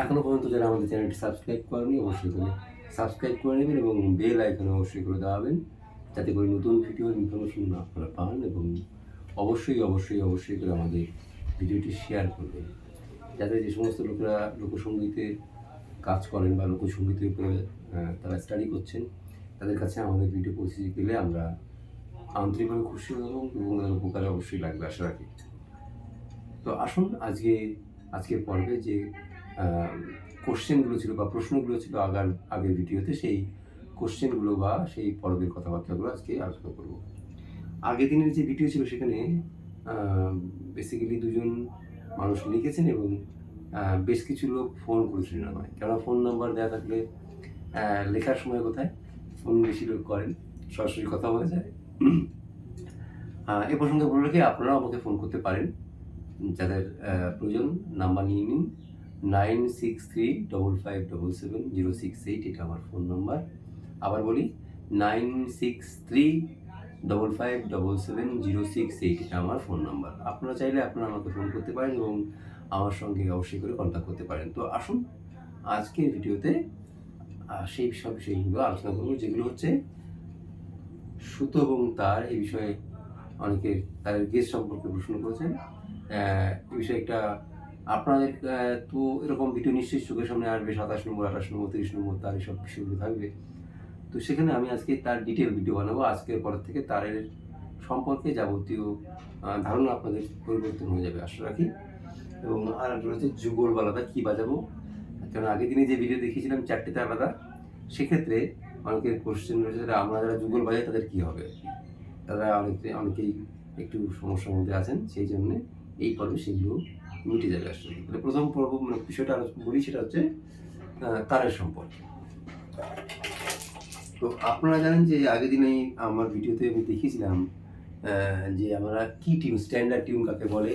এখনও পর্যন্ত যারা আমাদের চ্যানেলটি সাবস্ক্রাইব করেনি, অবশ্যই করে সাবস্ক্রাইব করে নেবেন এবং বেল আইকনে অবশ্যই করে দেওয়াবেন যাতে করে নতুন ভিডিওর ইনফরমেশন আপনারা পান এবং অবশ্যই অবশ্যই অবশ্যই করে আমাদের ভিডিওটি শেয়ার করবেন। যাতে যে সমস্ত লোকেরা লোকসঙ্গীতে কাজ করেন বা লোকসঙ্গীতের উপরে তারা স্টাডি করছেন, তাদের কাছে আমাদের ভিডিও পৌঁছে গেলে আমরা আন্তরিকভাবে খুশি হব এবং তাদের উপকারে অবশ্যই লাগবে, আশা রাখি। তো আসুন আজকে, আজকের পর্বে যে কোশ্চেনগুলো ছিল বা প্রশ্নগুলো ছিল আগার আগের ভিডিওতে, সেই কোশ্চেনগুলো বা সেই পর্বের কথাবার্তাগুলো আজকে আলোচনা করব। আগের দিনের যে ভিডিও ছিল সেখানে বেসিক্যালি দুজন মানুষ লিখেছেন এবং বেশ কিছু লোক ফোন করেছিলেন আমায়। কেননা ফোন নাম্বার দেওয়া থাকলে লেখার সময় কোথায়? ফোন বেশি লোক করেন, সরাসরি কথা বলা যায়। এ প্রসঙ্গে বলে রেখে, আপনারাও আমাকে ফোন করতে পারেন। যাদের প্রয়োজন নাম্বার নিয়ে নিন। Nine six three double five double seven zero six eight এটা আমার ফোন নাম্বার। আবার বলি, nine six three double five double seven zero six eight এটা আমার ফোন নাম্বার। আপনারা চাইলে আপনারা আমাকে ফোন করতে পারেন এবং আমার সঙ্গে অবশ্যই করে কন্ট্যাক্ট করতে পারেন। তো আসুন, আজকের ভিডিওতে সেই সব বিষয়গুলো আলোচনা করব, যেগুলো হচ্ছে সুতো এবং তার এই বিষয়ে অনেকের তাদের গেস সম্পর্কে প্রশ্ন করেছেন। এই বিষয়ে একটা আপনাদের তো এরকম ভিডিও নিশ্চয়ই চোখের সামনে আসবে, সাতাশ নম্বর, আঠাশ নম্বর, তিরিশ নম্বর, তার এইসব বিষয়গুলো থাকবে। তো সেখানে আমি আজকে তার ডিটেল ভিডিও বানাবো, আজকের পর থেকে তারের সম্পর্কে যাবতীয় ধারণা আপনাদের পরিবর্তন হয়ে যাবে, আশা রাখি। এবং আর একটা রয়েছে যুগল আলাদা কী বাজাবো? কারণ আগের দিনে যে ভিডিও দেখিয়েছিলাম চারটেতে আলাদা, সেক্ষেত্রে অনেকের কোশ্চেন রয়েছে যারা আমরা যারা যুগল বাজাই, তাদের কী হবে? তারা অনেকে, অনেকেই একটু সমস্যার মধ্যে আছেন, সেই জন্যে এই পর্বে সেগুলো মিটে যাবে আসলে তাহলে প্রথম পর্ব মানে বিষয়টা বলি, সেটা হচ্ছে তারের সম্পর্কে। তো আপনারা জানেন যে আগের দিনে আমার ভিডিওতে আমি দেখিয়েছিলাম যে আমরা কি টিউন, স্ট্যান্ডার্ড টিউন কাকে বলে,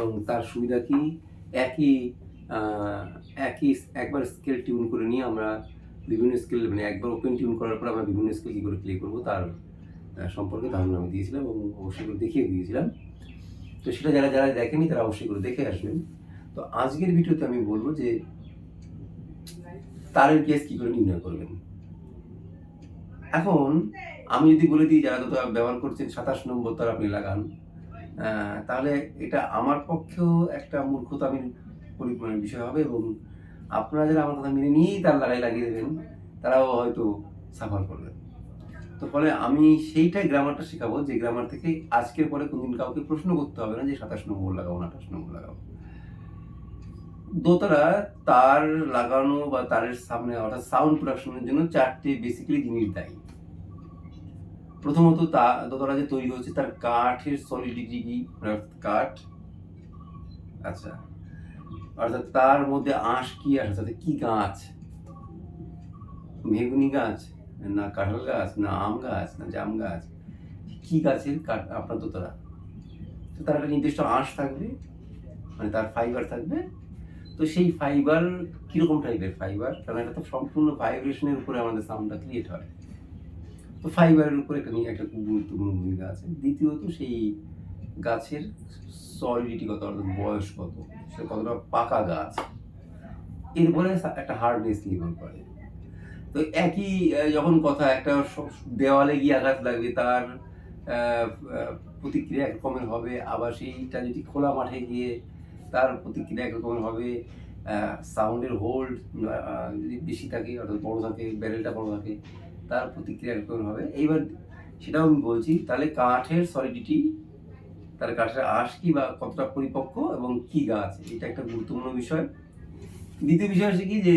এবং তার সুবিধা কি? একই একই একবার স্কেল টিউন করে নিয়ে আমরা বিভিন্ন স্কেল মানে একবার ওপেন টিউন করার পর আমরা বিভিন্ন স্কেল কী করে প্লে করব, তার সম্পর্কে ধারণা আমি দিয়েছিলাম এবং অবশ্যই দেখিয়ে দিয়েছিলাম। তো সেটা যারা যারা দেখেনি তারা অবশ্যই করে দেখে আসবেন। তো আজকের ভিডিওতে আমি বলব যে তারের কেস কী করে নির্ণয় করবেন? এখন আমি যদি বলে দিই, যারা তো ব্যবহার করছেন, সাতাশ নম্বর তার আপনি লাগান তাহলে এটা আমার পক্ষেও একটা মূর্খতামির পরিমাণের বিষয় হবে এবং আপনারা যারা আমার কথা মেনে নিয়েই তার লাগাই লাগিয়ে দেবেন, তারাও হয়তো সাফার করবেন। তো ফলে আমি সেইটাই গ্রামারটা শেখাবো, যে গ্রামার থেকে আজকের পরে কোনদিন কাউকে প্রশ্ন করতে হবে না যে সাতাশ নম্বর লাগাবো না আঠাশ নম্বর লাগাবো দোতারা তার লাগানো বা তারের সামনে অর্থাৎ সাউন্ড প্রোডাকশনের জন্য চারটে বেসিক্যালি জিনিস দায়ী। প্রথমত তা, দোতলা যে তৈরি হচ্ছে তার কাঠের সলিডিটি কি কাঠ। আচ্ছা অর্থাৎ তার মধ্যে আঁশ কি আছে? তাতে কি গাছ? মেহগুনি গাছ? না কাঁঠাল গাছ, না আম গাছ, না জাম গাছ, কি গাছের কাঠ? আপনার দোতলা। তো তার একটা নির্দিষ্ট আঁশ থাকবে মানে তার ফাইবার থাকবে। তো সেই ফাইবার কীরকম টাইপের ফাইবার কারণ এটা তো সম্পূর্ণ ভাইব্রেশনের উপরে আমাদের সাউন্ডটা ক্রিয়েট হয়। তো ফাইবারের উপরে একটা নিয়ে একটা খুব গুরুত্বপূর্ণ ভূমিকা আছে। দ্বিতীয়ত সেই গাছের সলিডিটি কত অর্থাৎ বয়স কত? সে কতটা পাকা গাছ? এরপরে একটা হার্ডনেস নির্ভর করে। তো একই যখন কথা, একটা দেওয়ালে গিয়ে আঘাত লাগবে, তার প্রতিক্রিয়া এক রকমের হবে। আবার সেইটা যদি খোলা মাঠে গিয়ে তার প্রতিক্রিয়া এক রকমের হবে সাউন্ডের হোল্ড যদি বেশি থাকে, অর্থাৎ বড় থাকে ব্যারেলটা বড় থাকে, তার প্রতিক্রিয়া এক রকমের হবে। এইবার সেটাও আমি বলছি, তাহলে কাঠের সলিডিটি তার কাঠের আঁশ কি বা কতটা পরিপক্ক এবং কি গাছ? এটা একটা গুরুত্বপূর্ণ বিষয়। দ্বিতীয় বিষয় হচ্ছে কি যে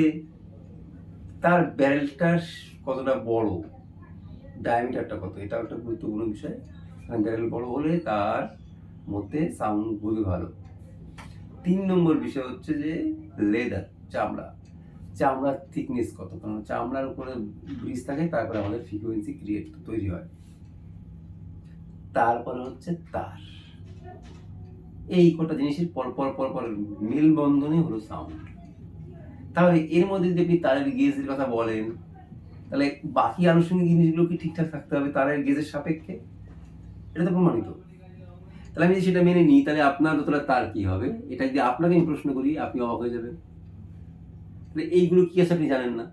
তার ব্যারেলটা কতটা বড়? ডায়ামিটারটা কত? এটাও একটা গুরুত্বপূর্ণ বিষয়। কারণ ব্যারেল বড় হলে তার মধ্যে সাউন্ড খুবই ভালো। তিন নম্বর বিষয় হচ্ছে যে লেদার চামড়া। চামড়ার থিকনেস কত? কারণ চামড়ার উপরে ব্রিজ থাকে, তারপরে আমাদের ফ্রিকোয়েন্সি ক্রিয়েট তৈরি হয়। তারপরে হচ্ছে তার। এই কটা জিনিসের পর পর পর পর মেলবন্ধনই হলো সাউন্ড তাহলে এর মধ্যে যদি আপনি তারের গেজের কথা বলেন, তাহলে বাকি আনুষঙ্গিক জিনিসগুলো কি ঠিকঠাক থাকতে হবে তারের গেজের সাপেক্ষে? এটা তো প্রমাণিত। তাহলে আমি যদি সেটা মেনে নিই, তাহলে আপনার দোতলা তার কি হবে? এটা যদি আপনাকে আমি প্রশ্ন করি, আপনি অবাক হয়ে যাবেন। তাহলে এইগুলো কি আছে আপনি জানেন না।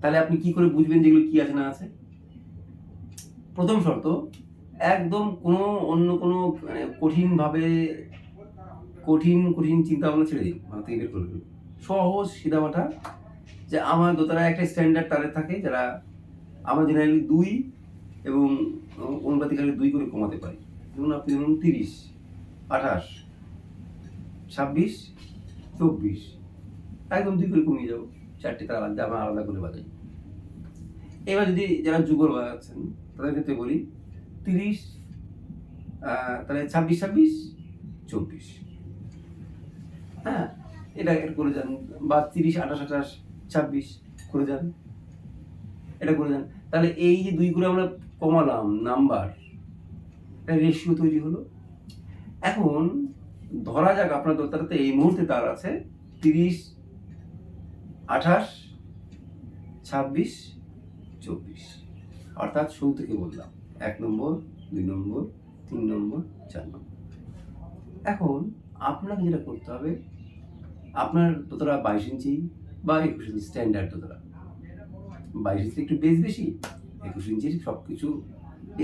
তাহলে আপনি কি করে বুঝবেন যেগুলো কি আছে না আছে? প্রথম শর্ত, একদম কোনো অন্য কোনো মানে কঠিনভাবে কঠিন কঠিন চিন্তা ভাবনা ছেড়ে দিন মাথা থেকে বের করে সহজ সিধামাঠা যে আমার দোতলা একটা স্ট্যান্ডার্ড তারে থাকে যারা আমরা জেনারেলি দুই এবং অনুপাতিকালে দুই করে কমাতে পারি। যেমন আপনি ধরুন তিরিশ, আঠাশ, ছাব্বিশ, চব্বিশ, একদম দুই করে কমিয়ে যাব। চারটে তার আলাদা, আমরা আলাদা করে বাজাই। এবার যদি যারা যুগল বাজাচ্ছেন, তাদের ক্ষেত্রে বলি তিরিশ তাহলে ছাব্বিশ ছাব্বিশ, চব্বিশ। হ্যাঁ? এটা করে যান, বা তিরিশ, আঠাশ আঠাশ, ছাব্বিশ করে যান। এটা করে যান। তাহলে এই যে দুই করে আমরা কমালাম, নাম্বার রেশিও তৈরি হলো। এখন ধরা যাক আপনার দোতারাতে এই মুহূর্তে তার আছে, তিরিশ, আঠাশ, ছাব্বিশ, চব্বিশ। অর্থাৎ শুরু থেকে বললাম। এক নম্বর, দুই নম্বর, তিন নম্বর, চার নম্বর। এখন আপনাকে যেটা করতে হবে আপনার দোতরা বাইশ ইঞ্চি বা একুশ ইঞ্চি স্ট্যান্ডার্ড দোতরা বাইশ ইঞ্চি একটু বেশ বেশি, একুশ ইঞ্চির সব কিছু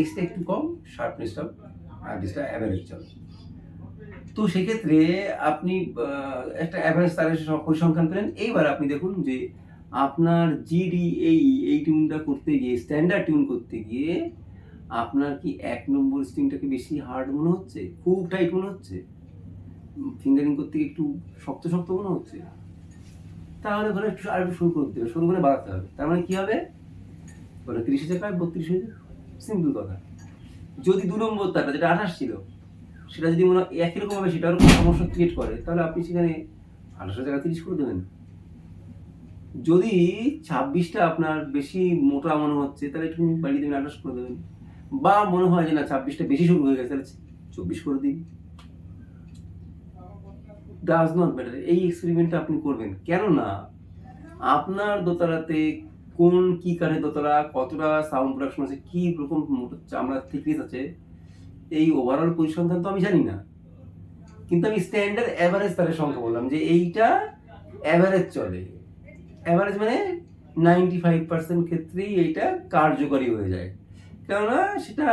এক্সটা একটু কম শার্পনেসটা আর ডিসটা অ্যাভারেজ চলে। তো সেক্ষেত্রে আপনি একটা অ্যাভারেজ তারের পরিসংখ্যান করেন এইবার আপনি দেখুন যে আপনার জিডি এই এই টিউনটা করতে গিয়ে স্ট্যান্ডার্ড টিউন করতে গিয়ে আপনার কি এক নম্বর স্ট্রিংটাকে বেশি হার্ড মনে হচ্ছে? খুব টাইট মনে হচ্ছে? ফিঙ্গারিং করতে গিয়ে একটু শক্ত শক্ত মনে হচ্ছে। তাহলে ধরো একটু আর একটু শুরু করতে হবে, শুরু করে বাড়াতে হবে। তার মানে কি হবে? ওটা তিরিশ হাজার পায় বত্রিশ হাজার সিম্পল কথা। যদি দু নম্বর তারটা, যেটা আঠাশ ছিল, সেটা যদি মনে হয় একই রকম হবে, সেটার কোনো সমস্যা ক্রিয়েট করে, তাহলে আপনি সেখানে আঠাশের জায়গায় তিরিশ করে দেবেন। যদি ছাব্বিশটা আপনার বেশি মোটা মনে হচ্ছে, তাহলে একটু বাড়িয়ে দেবেন, আঠাশ করে দেবেন। বা মনে হয় যে না, ছাব্বিশটা বেশি শুরু হয়ে গেছে, তাহলে চব্বিশ করে দিন। ডাজ নট ম্যাটার এই এক্সপেরিমেন্টটা আপনি করবেন। কেননা, আপনার দোতলাতে কোন কি কারে দোতলা, কতটা সাউন্ড প্রোডাকশন আছে, কি রকম চামড়া থিকনেস আছে, এই ওভারঅল পরিসংখ্যান তো আমি জানি না। কিন্তু আমি স্ট্যান্ডার্ড অ্যাভারেজ তারের সংখ্যা বললাম যে এইটা অ্যাভারেজ চলে। অ্যাভারেজ মানে নাইনটি ফাইভ পার্সেন্ট ক্ষেত্রেই এইটা কার্যকরী হয়ে যায়। কেননা, সেটা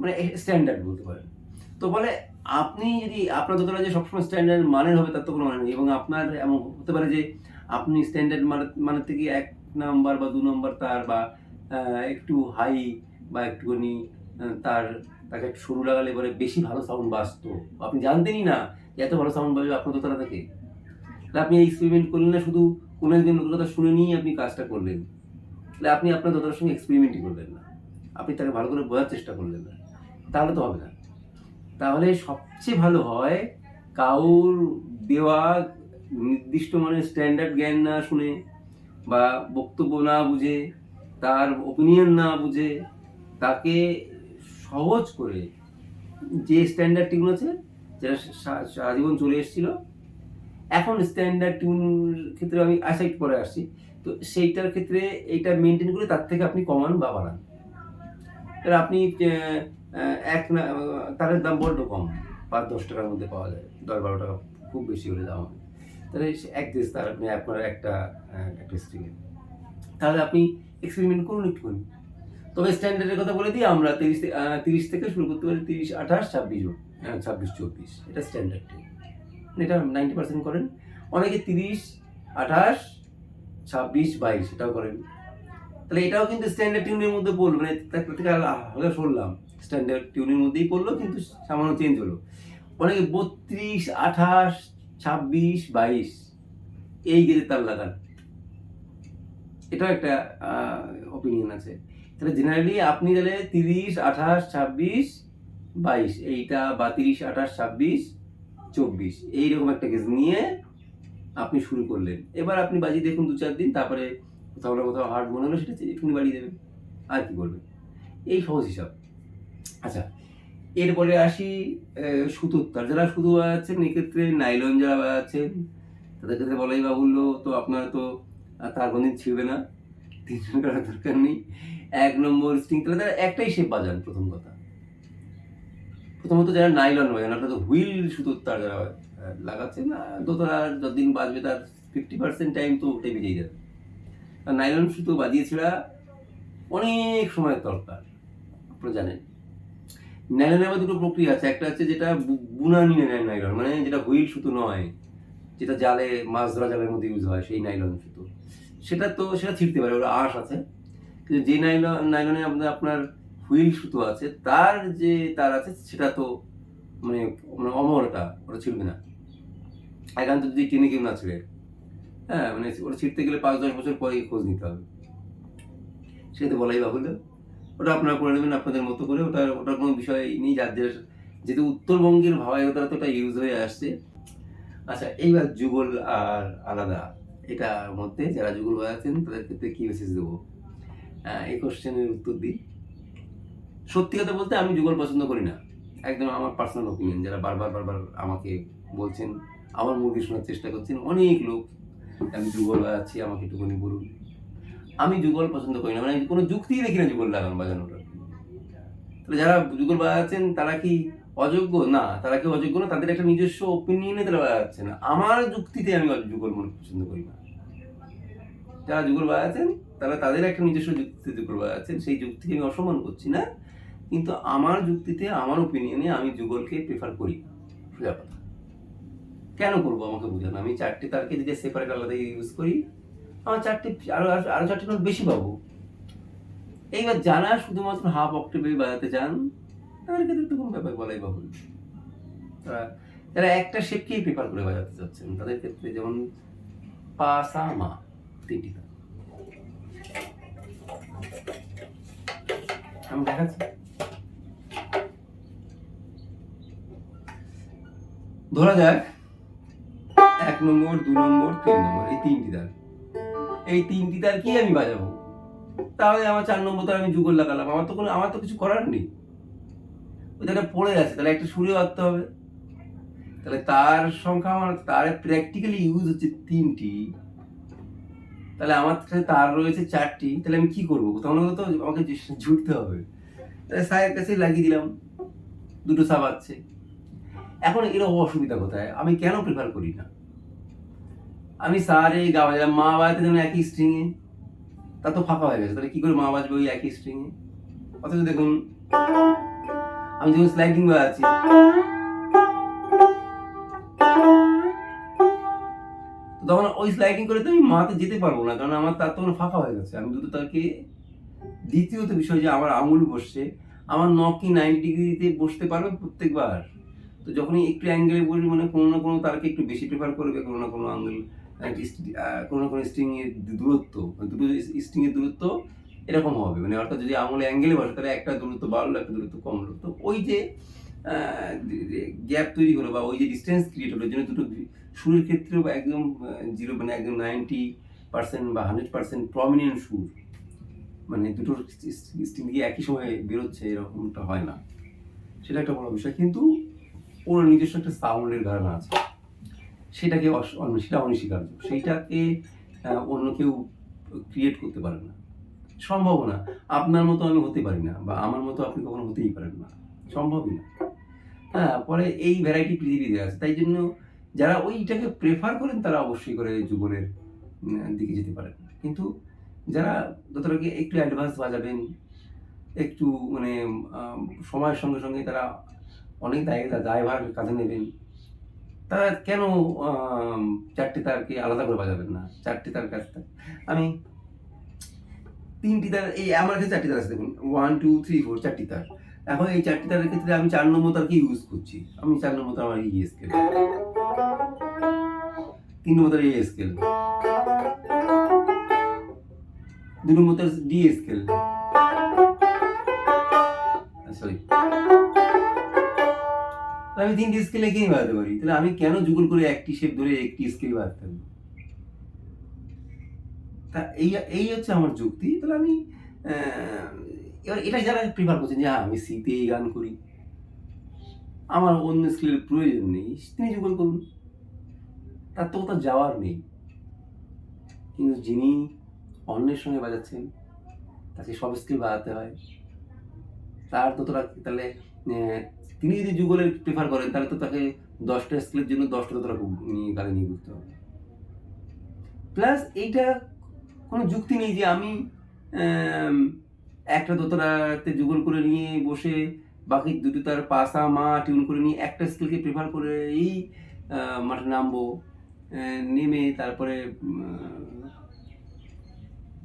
মানে স্ট্যান্ডার্ড বলতে পারেন। তো বলে আপনি যদি আপনার দোতলা যে সবসময় স্ট্যান্ডার্ড মানের হবে, তার তো কোনো মানে নেই। এবং আপনার এমন হতে পারে যে, আপনি স্ট্যান্ডার্ড মানের মানের থেকে এক নাম্বার বা দু নম্বর তার বা একটু হাই বা একটুখানি তার, তাকে একটু সরু লাগালে পরে বেশি ভালো সাউন্ড বাজতো। আপনি জানতেনই না যে এত ভালো সাউন্ড বাজবে আপনার দোতলা থেকে। তাহলে আপনি এই এক্সপেরিমেন্ট করলেন না, শুধু কোনো একজন লোকের কথা শুনে নিয়েই আপনি কাজটা করলেন। তাহলে আপনি আপনার দোতলার সঙ্গে এক্সপেরিমেন্টই করলেন না। আপনি তাকে ভালো করে বোঝার চেষ্টা করলেন না। তাহলে তো হবে না। তাহলে সবচেয়ে ভালো হয় কাউর দেওয়া নির্দিষ্ট মানে স্ট্যান্ডার্ড জ্ঞান না শুনে বা বক্তব্য না বুঝে, তার ওপিনিয়ন না বুঝে, তাকে সহজ করে যে স্ট্যান্ডার্ড টিউন আছে, যেটা সা- সারা চলে এসেছিল, এখন স্ট্যান্ডার্ড টিউন ক্ষেত্রে আমি একটু পরে আসছি, তো সেইটার ক্ষেত্রে এইটা মেনটেন করে তার থেকে আপনি কমান বা বাড়ান। আপনি এক না তারের দাম বড্ড কম। পাঁচ, দশ টাকার মধ্যে পাওয়া যায়। দশ, বারো টাকা খুব বেশি হলে দাম তাহলে এক দেশ তার আপনি আপনার একটা একটা স্ট্রিংয়ে তাহলে আপনি এক্সপেরিমেন্ট করুন একটুখানি তবে স্ট্যান্ডার্ডের কথা বলে দিই, আমরা তিরিশ তিরিশ থেকে শুরু করতে পারি তিরিশ, আঠাশ, ছাব্বিশ ছাব্বিশ, চব্বিশ। এটা স্ট্যান্ডার্ড এটা নাইনটি পার্সেন্ট করেন। অনেকে তিরিশ, আঠাশ, ছাব্বিশ, বাইশ, এটাও করেন। তাহলে এটাও কিন্তু স্ট্যান্ডার্ড টিউনের মধ্যে পড়ল মানে তার থেকে আলা- হালকা সরলাম স্ট্যান্ডার্ড টিউনের মধ্যেই পড়ল, কিন্তু সামান্য চেঞ্জ হলো। অনেকে বত্রিশ, আঠাশ, ছাব্বিশ, বাইশ, এই গেলে তার লাগান। এটাও একটা অপিনিয়ন আছে। তাহলে জেনারেলি আপনি তাহলে তিরিশ, আঠাশ, ছাব্বিশ, বাইশ, এইটা বা তিরিশ আঠাশ, ছাব্বিশ, চব্বিশ, এইরকম একটা কেস নিয়ে আপনি শুরু করলেন। এবার আপনি বাজিয়ে দেখুন দু চার দিন, তারপরে কোথাও না কোথাও হার্ড মনে হলো, সেটা একটুখানি বাড়িয়ে দেবেন। আর কি করবেন এই সহজ হিসাব। আচ্ছা এরপরে আসি আহ, সুতোর তার যারা সুতো বাজাচ্ছেন এক্ষেত্রে নাইলন যারা বাজাচ্ছেন তাদের ক্ষেত্রে বলাই বাহুল্য তো আপনারা তো তার কোনদিন ছিঁড়বে না। তিনজন করার দরকার নেই। এক নম্বর স্ট্রিং তাহলে তারা একটাই শেপ বাজান প্রথম কথা। প্রথমত যারা নাইলন বাজান অর্থাৎ হুইল সুতোর তার যারা আহ, লাগাচ্ছে না দোতলা যতদিন বাজবে তার ফিফটি পার্সেন্ট টাইম তো উঠে বেরিয়ে যাবে। আর নাইলন সুতো বাজিয়ে ছেঁড়া অনেক সময় দরকার আপনারা জানেন। নাইলনের মধ্যে দুটো প্রক্রিয়া আছে। একটা হচ্ছে যেটা বু- বুনানি নাইলন মানে যেটা হুইল সুতো নয়, যেটা জালে, মাছ ধরা জালের মধ্যে ইউজ হয়, সেই নাইলন সুতো। সেটা তো, সেটা ছিঁড়তে পারে ওরা আঁশ আছে। কিন্তু যে নাইলন, নাইলনে আপনার আপনার হুইল সুতো আছে, তার যে তার আছে, সেটা তো মানে মানে অমরটা ওটা ছিঁড়বে না। একান্ত যদি টেনে কেউ না ছিঁড়ে হ্যাঁ মানে ওটা ছিঁড়তে গেলে পাঁচ দশ বছর পরে খোঁজ নিতে হবে। সেটা তো বলাই বাহুল্য। ওটা আপনারা করে নেবেন আপনাদের মতো করে। ওটা ওটার কোনো বিষয় নেই, যার যেহেতু উত্তরবঙ্গের ভাবায়তারা তো ওটা ইউজ হয়ে আসছে। আচ্ছা এইবার যুগল আর আলাদা। এটার মধ্যে যারা যুগল বাজাচ্ছেন তাদের ক্ষেত্রে কি মেসেজ দেবো? এই কোশ্চেনের উত্তর দিই। সত্যি কথা বলতে আমি যুগল পছন্দ করি না। একদম আমার পার্সোনাল ওপিনিয়ন যারা বারবার বারবার আমাকে বলছেন, আমার মুভি শোনার চেষ্টা করছেন, অনেক লোক, আমি যুগল বাজাচ্ছি আমাকে একটুখানি বলুন। আমি যুগল পছন্দ করি না। মানে কোনো যুক্তিই দেখি না যুগল লাগানো বাজানোটা। তাহলে যারা যুগল বাজাচ্ছেন, তারা কি অযোগ্য? না, তারা কি অযোগ্য না। তাদের একটা নিজস্ব ওপিনিয়নে তারা বাজাচ্ছে না আমার যুক্তিতে আমি যুগল মনে পছন্দ করি না। যারা যুগল বাজাচ্ছেন, তারা তাদের একটা নিজস্ব যুক্তিতে যুগল বাজাচ্ছেন। সেই যুক্তিকে আমি অসম্মান করছি না। কিন্তু আমার যুক্তিতে, আমার ওপিনিয়নে আমি যুগলকে প্রেফার করি কেন করব আমাকে বুঝান আমি চারটে তারকে যদি সেপারেট আলাদা ইউজ করি আমার চারটি, আরও, আরো- চারটে নোট বেশি পাবো। এইবার যারা শুধুমাত্র হাফ অক্টেভে বাজাতে চান, তাদের ক্ষেত্রে তো কোনো ব্যাপার বলাই বাহুল তারা একটা শেপকেই প্রেফার করে বাজাতে চাচ্ছেন, তাদের ক্ষেত্রে যেমন পা সা মা তিনটি। আমি দেখাচ্ছি। ধরা যাক, এক নম্বর, দু নম্বর, তিন নম্বর, এই তিনটি তার। এই তিনটি তার কি আমি বাজাবো? তাহলে আমার চার নম্বর তার আমি যুগল লাগালাম। আমার তো কোনো আমার তো কিছু করার নেই। ওই একটা পড়ে আছে, তাহলে একটা সুরে বাঁধতে হবে। তাহলে তার সংখ্যা আমার তার প্র্যাকটিক্যালি ইউজ হচ্ছে তিনটি। তাহলে আমার কাছে তার রয়েছে চারটি। তাহলে আমি কি করব? কোথাও না কোথাও তো আমাকে জুটতে হবে। তাহলে সায়ের কাছে লাগিয়ে দিলাম। দুটো সাবাচ্ছে এখন এর অসুবিধা কোথায়? আমি কেন প্রেফার করি না? আমি সারে গা বাজালাম মা বাজাতে যেন একই স্ট্রিংয়ে তা তো ফাঁকা হয়ে গেছে, তাহলে কি করে মা বাজবে ওই একই স্ট্রিংয়ে অথচ দেখুন, আমি যখন স্লাইডিং বাজাচ্ছি তখন ওই স্লাইডিং করে তো আমি মাতে যেতে পারব না, কারণ আমার তার তখন ফাঁকা হয়ে গেছে। আমি দুটো তারকে দ্বিতীয়ত বিষয় যে আমার আঙুল বসছে, আমার নখ কি নাইনটি ডিগ্রিতে বসতে পারবে প্রত্যেকবার। তো যখনই একটু অ্যাঙ্গেলে বসবে মানে কোনো না কোনো তারকে একটু বেশি প্রেফার করবে, কোনো না কোনো আঙ্গেল কোনো কোনো স্ট্রিং এর দূরত্ব মানে দুটো স্ট্রিং এর দূরত্ব এরকম হবে। মানে অর্থাৎ যদি আঙুলে অ্যাঙ্গেলে বসে, তাহলে একটা দূরত্ব বাড়লো, একটা দূরত্ব কমলো। তো ওই যে গ্যাপ তৈরি হলো বা ওই যে ডিস্টেন্স ক্রিয়েট হলো জন্য দুটো সুরের ক্ষেত্রেও একদম জিরো মানে একদম নাইনটি পার্সেন্ট বা হান্ড্রেড পার্সেন্ট প্রমিনেন্ট সুর মানে দুটো স্ট্রিং দিয়ে একই সময় বেরোচ্ছে, এরকমটা হয় না। সেটা একটা বড় বিষয়। কিন্তু ওর নিজস্ব একটা সাউন্ডের ধারণা আছে। সেটাকে অন্য- সেটা অনস্বীকার্য। সেইটাকে অন্য কেউ ক্রিয়েট করতে পারে না। সম্ভব না। আপনার মতো আমি হতে পারি না বা আমার মতো আপনি কখনো হতেই পারেন না। সম্ভবই না। হ্যাঁ পরে এই ভ্যারাইটি পৃথিবীতে আছে। তাই জন্য যারা ওইটাকে প্রেফার করেন, তারা অবশ্যই করে যুগলের দিকে যেতে পারেন কিন্তু যারা যতটা কি একটু অ্যাডভান্স বাজাবেন, একটু মানে সময়ের সঙ্গে সঙ্গে তারা অনেক দায়, দায়ভার কাঁধে নেবেন তারা কেন চারটে তারকে আলাদা করে বাজাবেন না? চারটে তার কাজটা আমি তিনটি তার, এই আমার কাছে চারটি তার আছে, দেখুন। ওয়ান টু থ্রি ফোর চারটি তার। এখন এই চারটি তারের ক্ষেত্রে আমি চার নম্বর তারকে ইউজ করছি। আমি চার নম্বর তার আমার ই স্কেল তিন নম্বর তার এ। স্কেল দু নম্বর তার ডি স্কেল সরি আমি তিনটি স্কেলে কেই বাজাতে পারি। তাহলে আমি কেন যুগল করে একটি শেপ ধরে একটি স্কেল বাজাতে পারব তা এই এই হচ্ছে আমার যুক্তি। তাহলে আমি এবার এটা যারা প্রিফার করছেন যে হ্যাঁ, আমি সিতেই গান করি। আমার অন্য স্কেলের প্রয়োজন নেই। তিনি যুগল করুন। তার তো কোথাও যাওয়ার নেই। কিন্তু যিনি অন্যের সঙ্গে বাজাচ্ছেন তাকে সব স্কেল বাজাতে হয়। তার ততটা তাহলে আহ, তিনি যদি যুগলের প্রেফার করেন, তাহলে তো তাকে দশটা স্কেলের জন্য দশটা তারা নিয়ে গাড়ি নিয়ে ঘুরতে হবে। প্লাস এইটা কোনো যুক্তি নেই যে আমি একটা দোতলাতে যুগল করে নিয়ে বসে, বাকি দুটো তার পাসা মা টিউন করে নিয়ে একটা স্কেলকে প্রেফার করে এই মাঠে নামবো নেমে তারপরে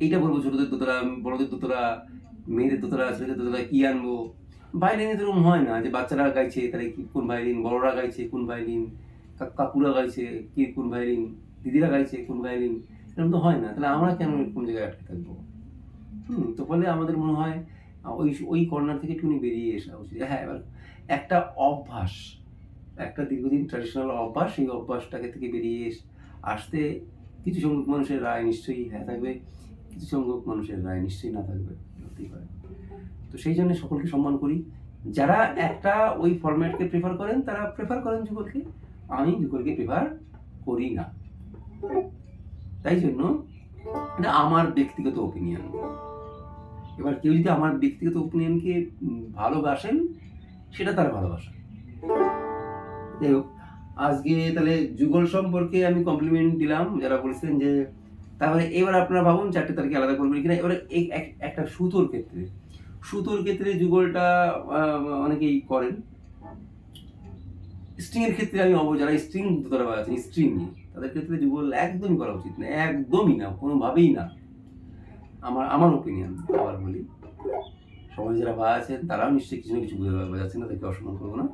এইটা বলব ছোটোদের দোতলা, বড়দের দোতলা, মেয়েদের দোতলা, ছেলেদের দোতলা, কী আনব ভাইলিনে তো হয় না যে বাচ্চারা গাইছে, তাহলে কি কোন ভাইলিন বড়রা গাইছে, কোন ভাইলিন কা- কাকুরা গাইছে, কি কোন ভাইলিন দিদিরা গাইছে, কোন ভাইলিন এরকম তো হয় না। তাহলে আমরা কেন কোন জায়গায় আটকে থাকব? হুম, তো ফলে আমাদের মনে হয় ওই ওই কর্নার থেকে একটুখানি বেরিয়ে আসা উচিত। হ্যাঁ এবার একটা অভ্যাস, একটা দীর্ঘদিন ট্র্যাডিশনাল অভ্যাস সেই অভ্যাসটাকে থেকে বেরিয়ে আসতে কিছু সংখ্যক মানুষের রায় নিশ্চয়ই হ্যাঁ থাকবে, কিছু সংখ্যক মানুষের রায় নিশ্চয়ই না থাকবে হতেই পারে তো সেই জন্য সকলকে সম্মান করি। যারা একটা ওই ফরম্যাটকে প্রেফার করেন, তারা প্রেফার করেন যুগলকে। আমি যুগলকে প্রেফার করি না। তাই জন্য এটা আমার ব্যক্তিগত ওপিনিয়ন এবার কেউ যদি আমার ব্যক্তিগত ওপিনিয়নকে ভালোবাসেন, সেটা তার ভালোবাসা। যাই হোক, আজকে তাহলে যুগল সম্পর্কে আমি কমপ্লিমেন্ট দিলাম। যারা বলেছেন যে, তাহলে এবার আপনারা ভাবুন চারটে তারিখে আলাদা করবেন কিনা। এবার একটা সুতোর ক্ষেত্রে। সুতোর ক্ষেত্রে যুগলটা অনেকেই করেন। স্ট্রিং এর ক্ষেত্রে আমি অবশ্য যারা স্ট্রিং দোতলা বাজাচ্ছেন স্ট্রিং নিয়ে। তাদের ক্ষেত্রে যুগল একদমই করা উচিত না, একদমই না, কোনোভাবেই না। আমার আমার ওপিনিয়ন আবার বলি। সবাই যারা বাজাচ্ছেন, তারাও নিশ্চয়ই কিছু না কিছু বুঝে বাজাচ্ছেন তাদেরকে অসম্মান করব না।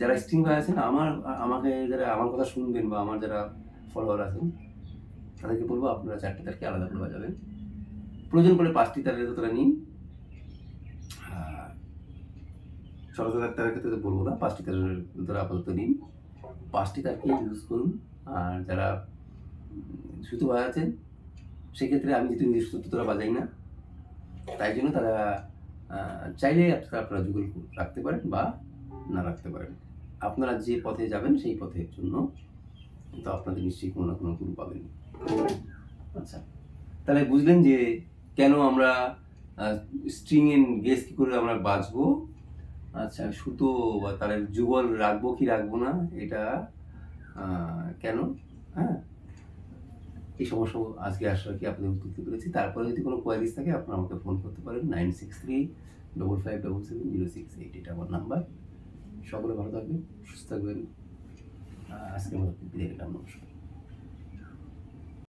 যারা স্ট্রিং বাজাচ্ছেন, আমার, আমাকে যারা আমার কথা শুনবেন বা আমার যারা ফলোয়ার আছেন, তাদেরকে বলব আপনারা চারটে তারকে আলাদা করে বাজাবেন। প্রয়োজন করে পাঁচটি তারের দোতলা নিন। সরকার তারের ক্ষেত্রে বলব না, পাঁচটি তারের দোতলা আপাতত নিন। পাঁচটি তারকে ইউজ করুন, আর যারা সুতো বাজাচ্ছেন সেক্ষেত্রে আমি যেহেতু নিজে সুতো তোরা বাজাই না, তাই জন্য তারা চাইলে আপনারা আপনারা যুগল রাখতে পারেন বা না রাখতে পারেন। আপনারা যে পথে যাবেন সেই পথের জন্য তো আপনাদের নিশ্চয়ই কোনো না কোনো গুরু পাবেন। আচ্ছা তাহলে বুঝলেন যে কেন আমরা স্ট্রিং এন্ড গেস কী করে আমরা বাঁচবো আচ্ছা সুতো বা তাহলে যুগল রাখব কি রাখব না? এটা কেন? হ্যাঁ? এই সমস্যা আজকে আসার কি আপনাদের উত্তর দিতে পেরেছি। তারপরে যদি কোনো কোয়ারিজ থাকে আপনারা আমাকে ফোন করতে পারেন। Nine six three double five double seven zero six eight এটা আমার নাম্বার সকলে ভালো থাকবেন, সুস্থ থাকবেন। আজকে আমাদের বিদায় নিলাম, নমস্কার।